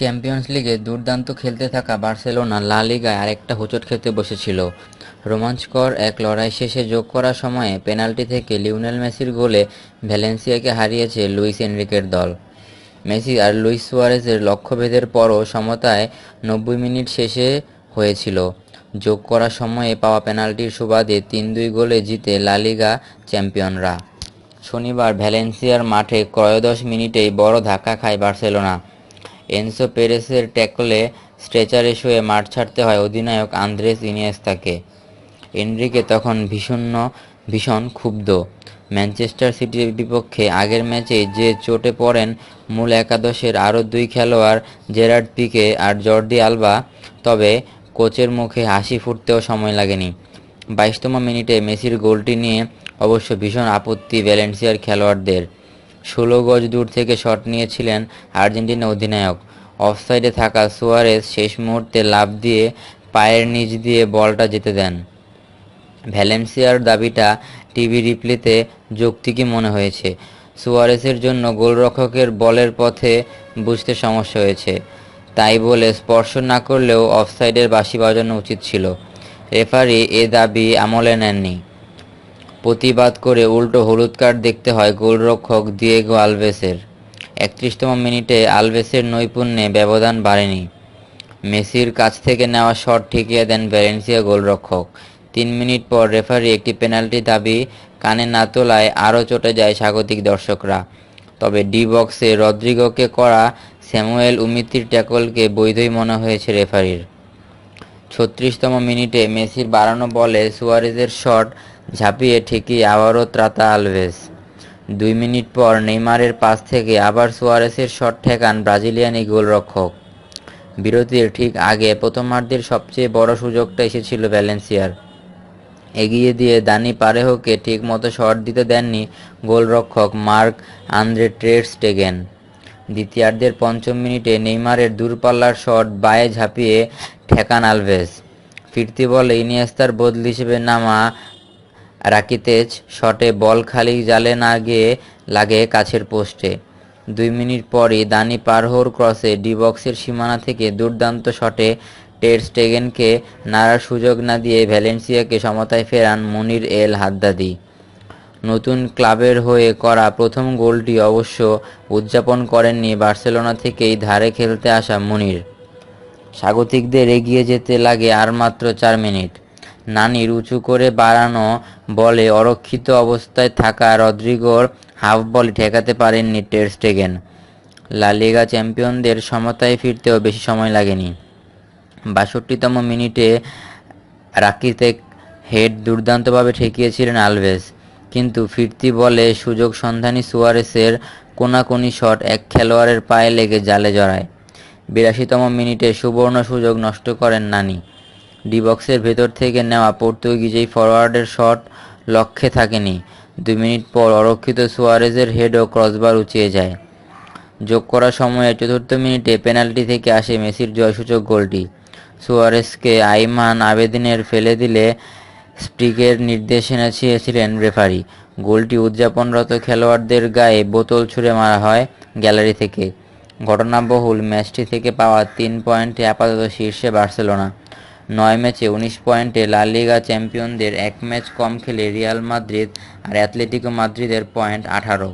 Champions লিগে দুর্দান্ত খেলতে থাকা বার্সেলোনা লা লিগায় আরেকটা হোঁচট খেতে বসেছিল। রোমাঞ্চকর এক লড়াই শেষে যোগ করার সময়ে পেনাল্টি থেকে লিওনেল মেসির গোলে ভ্যালেন্সিয়াকে হারিয়েছে লুইস এনরিকের দল। মেসি আর লুইস সুয়ারেজের লক্ষ্যভেদের পরও সমতায় নব্বই মিনিট শেষে হয়েছিল। যোগ করার সময়ে পাওয়া পেনাল্টির সুবাদে তিন দুই গোলে জিতে লা লিগা চ্যাম্পিয়নরা। শনিবার ভ্যালেন্সিয়ার মাঠে ক্রয়োদশ মিনিটেই বড় ধাক্কা খায় বার্সেলোনা। এনসো পেরেসের ট্যাকলে স্ট্রেচারে শুয়ে মাঠ ছাড়তে হয় অধিনায়ক আন্দ্রেস ইনিয়েস্তাকে। এনরিকে তখন ভীষণ ভীষণ ক্ষুব্ধ। ম্যানচেস্টার সিটির বিপক্ষে আগের ম্যাচেই যে চোটে পড়েন মূল একাদশের আরও দুই খেলোয়াড় জেরার্ড পিকে আর জর্দি আলবা, তবে কোচের মুখে হাসি ফুটতেও সময় লাগেনি। বাইশতম মিনিটে মেসির গোলটি নিয়ে অবশ্য ভীষণ আপত্তি ভ্যালেন্সিয়ার খেলোয়াড়দের। ষোলো গজ দূর থেকে শট নিয়েছিলেন আর্জেন্টিনা অধিনায়ক। অফসাইডে থাকা সুয়ারেস শেষ মুহূর্তে লাফ দিয়ে পায়ের নিচ দিয়ে বলটা যেতে দেন। ভ্যালেন্সিয়ার দাবিটা টিভি রিপ্লেতে যৌক্তিকই মনে হয়েছে। সুয়ারেসের জন্য গোলরক্ষকের বলের পথে বুঝতে সমস্যা হয়েছে। তাই বলে স্পর্শ না করলেও অফসাইডের বাঁশি বাজানো উচিত ছিল। রেফারি এ দাবি আমলে নেননি। প্রতিবাদ করে উল্টো হলুদ কার্ড দেখতে হয় গোলরক্ষক দিয়েগো আলভেসের। একত্রিশতম মিনিটে আলভেসের নৈপুণ্যে ব্যবধান বাড়েনি। মেসির কাছ থেকে নেওয়া শট ঠেকিয়ে দেন ভ্যালেন্সিয়া গোলরক্ষক। তিন মিনিট পর রেফারি একটি পেনাল্টি দাবি কানে না তোলায় আরও চটে যায় স্বাগতিক দর্শকরা। তবে ডি বক্সে রদ্রিগোকে করা স্যামুয়েল উমিতির ট্যাকলকে বৈধই মনে হয়েছে রেফারির। ছত্রিশতম মিনিটে মেসির বাড়ানো বলে সুয়ারেজের শট ঝাঁপিয়ে ঠিকই আবারও ত্রাতা আলভেস। দুই মিনিট পর নেইমারের পাস থেকে আবার সুয়ারেসের শট ঠেকান ব্রাজিলিয়ান গোলরক্ষক। বিরতির ঠিক আগে প্রথমার্ধের সবচেয়ে বড় সুযোগটা এসেছিল ভ্যালেন্সিয়ার। এগিয়ে দিয়ে দানি পারেহকে ঠিকমতো শট দিতে দেননি গোলরক্ষক মার্ক আন্দ্রে স্টেগেন দ্বিতীয়ার্ধের পঞ্চম মিনিটে নেইমারের দূরপাল্লার শট বায়ে ঝাঁপিয়ে ঠেকান আলভেজ। ফিরতি বলে ইনিয়েস্তার বদল হিসেবে নামা রাকিতেজ শটে বল খালি জালে না গিয়ে লাগে কাছের পোস্টে। দুই মিনিট পরই দানি পারহোর ক্রসে ডি বক্সের সীমানা থেকে দুর্দান্ত শটে টের স্টেগেনকে নাড়ার সুযোগ না দিয়ে ভ্যালেন্সিয়াকে সমতায় ফেরান মনির এল হাদ্দাদি। নতুন ক্লাবের হয়ে করা প্রথম গোলটি অবশ্য উদযাপন করেননি বার্সেলোনা থেকেই ধারে খেলতে আসা মুনির। স্বাগতিকদের এগিয়ে যেতে লাগে আর মাত্র চার মিনিট। নানির উঁচু করে বাড়ানো বলে অরক্ষিত অবস্থায় থাকা রদ্রিগোর হাফ বল ঠেকাতে পারেননি টের স্টেগেন। লা লিগা চ্যাম্পিয়নদের সমতায় ফিরতেও বেশি সময় লাগেনি। বাষট্টিতম মিনিটে রাকিতে হেড দুর্দান্তভাবে ঠেকিয়েছিলেন আলভেস। কিন্তু ফিরতি বলে সুযোগ সন্ধানী সুয়ারেসের কোনাকুনি শট এক খেলোয়াড়ের পায়ে লেগে জালে জড়ায়। বিরাশিতম মিনিটে সুবর্ণ সুযোগ নষ্ট করেন নানি। ডিবক্সের ভেতর থেকে নেওয়া পর্তুগিজ এই ফরওয়ার্ডের শট লক্ষ্যে থাকেনি। দুই মিনিট পর অরক্ষিত সুয়ারেজের হেডও ক্রসবার উঁচিয়ে যায়। যোগ করার সময়ে চতুর্থ মিনিটে পেনাল্টি থেকে আসে মেসির জয়সূচক গোলটি। সুয়ারেসকে আইমান আবেদিনের ফেলে দিলে স্প্রিগের নির্দেশনা চেয়েছিলেন রেফারি। গোলটি উদযাপনরত খেলোয়াড়দের গায়ে বোতল ছুঁড়ে মারা হয় গ্যালারি থেকে। ঘটনাবহুল ম্যাচটি থেকে পাওয়া তিন পয়েন্টে আপাতত শীর্ষে বার্সেলোনা। নয় ম্যাচে উনিশ পয়েন্টে লা লিগা চ্যাম্পিয়নদের এক ম্যাচ কম খেলে রিয়াল মাদ্রিদ আর অ্যাথলেটিকো মাদ্রিদের পয়েন্ট আঠারো।